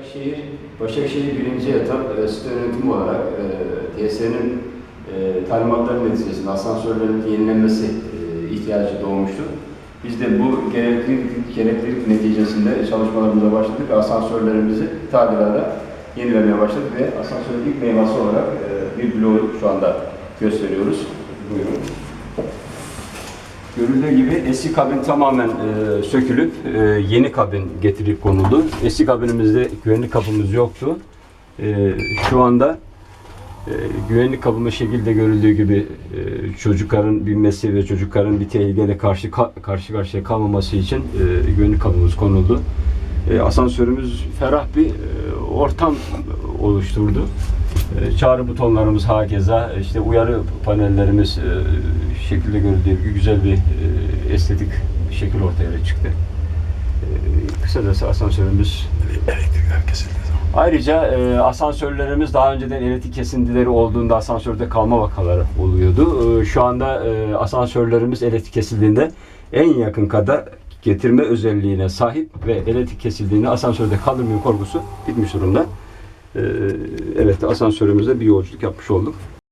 Başakşehir, Başakşehir birinci etap e, site yönetimi olarak e, TSE'nin e, talimatları neticesinde asansörlerin yenilenmesi e, ihtiyacı doğmuştu. Biz de bu gereklilik, gereklilik neticesinde çalışmalarımıza başladık. Asansörlerimizi tadilata yenilemeye başladık ve asansörün ilk meyvası olarak e, bir bloğu şu anda gösteriyoruz. Buyurun. Görüldüğü gibi eski kabin tamamen e, sökülüp e, yeni kabin getirip konuldu. Eski kabinimizde güvenlik kapımız yoktu. E, şu anda e, güvenlik kapımız şekilde görüldüğü gibi e, çocukların binmesi ve çocukların bir tehlikeyle karşı ka- karşı karşıya kalmaması için e, güvenlik kapımız konuldu. E, asansörümüz ferah bir e, ortam oluşturdu. E, çağrı butonlarımız hakeza, işte uyarı panellerimiz e, şekilde görüldüğü gibi güzel bir e, estetik şekil ortaya çıktı. Kısacası asansörümüz Elektrikler kesildi. Ayrıca e, asansörlerimiz daha önceden elektrik kesintileri olduğunda asansörde kalma vakaları oluyordu. E, şu anda e, asansörlerimiz elektrik kesildiğinde en yakın kadar getirme özelliğine sahip ve elektrik kesildiğinde asansörde kalır mı korkusu bitmiş durumda. E, evet asansörümüzde bir yolculuk yapmış olduk.